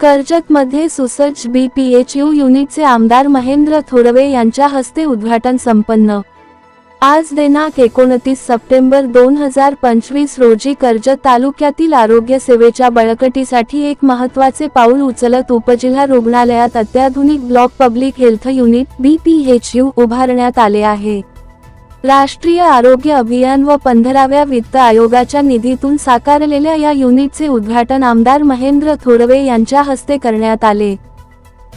कर्जतमध्ये सुसज्ज बीपीएचयू युनिटचे आमदार महेंद्र थोरवे यांच्या हस्ते उद्घाटन संपन्न. आज दिनांक एकोणतीस सप्टेंबर दोन हजार पंचवीस रोजी कर्जत तालुक्यातील आरोग्य सेवेच्या बळकटीसाठी एक महत्त्वाचे पाऊल उचलत उपजिल्हा रुग्णालयात अत्याधुनिक block public health unit BPHU उभारण्यात आले आहे. राष्ट्रीय आरोग्य अभियान व पंधराव्या वित्त आयोगाच्या निधीतून साकारलेल्या या युनिटचे उद्घाटन आमदार महेंद्र थोरवे यांच्या हस्ते करण्यात आले.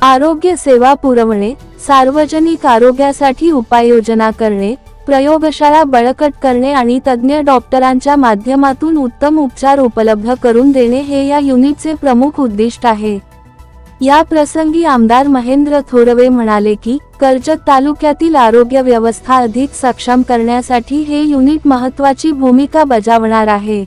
आरोग्य सेवा पुरवणे सार्वजनिक आरोग्यासाठी उपाययोजना करणे प्रयोगशाळा बळकट करणे आणि तज्ज्ञ डॉक्टरांच्या माध्यमातून उत्तम उपचार उपलब्ध करून देणे हे या युनिटचे प्रमुख उद्दिष्ट आहे. या प्रसंगी आमदार महेंद्र थोरवे म्हणाले की कर्जत तालुक्यातील आरोग्य व्यवस्था अधिक सक्षम करण्यासाठी हे युनिट महत्वाची भूमिका बजावणार आहे.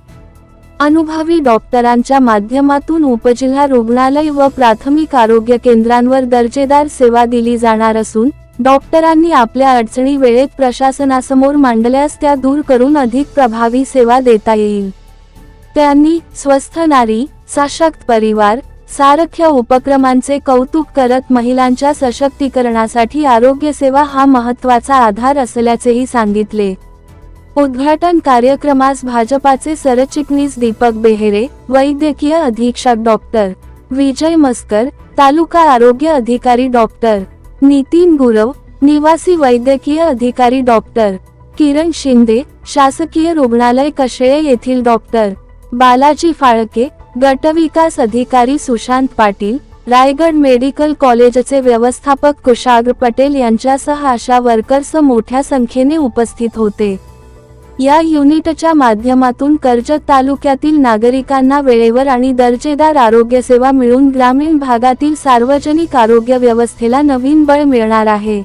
अनुभवी डॉक्टरांच्या माध्यमातून उपजिल्हा रुग्णालय व प्राथमिक आरोग्य केंद्रांवर दर्जेदार सेवा दिली जाणार असून डॉक्टरांनी आपल्या अडचणी वेळेत प्रशासनासमोर मांडल्यास त्या दूर करून अधिक प्रभावी सेवा देता येईल. त्यांनी स्वस्थ नारी सशक्त परिवार सारख्या उपक्रमांचे कौतुक करत महिलांच्या सशक्तीकरणासाठी आरोग्यसेवा हा महत्त्वाचा आधार असल्याचेही सांगितले. उद्घाटन कार्यक्रमास भाजपाचे सरचिटणीस दीपक बेहेरे वैद्यकीय अधीक्षक डॉक्टर विजय मस्कर तालुका आरोग्य अधिकारी डॉक्टर नितीन गुरव निवासी वैद्यकीय अधिकारी डॉक्टर किरण शिंदे शासकीय रुग्णालय कशेळे येथील डॉक्टर बालाजी फाळके गटविकास अधिकारी सुशांत पाटील रायगड मेडिकल कॉलेजचे व्यवस्थापक कुशाग्र पटेल यांच्यासह आशा वर्कर्स मोठ्या संख्येने उपस्थित होते. या युनिटच्या माध्यमातून कर्जत तालुक्यातील नागरिकांना वेळेवर आणि दर्जेदार आरोग्य सेवा मिळून ग्रामीण भागातील सार्वजनिक आरोग्य व्यवस्थेला नवीन बळ मिळणार आहे.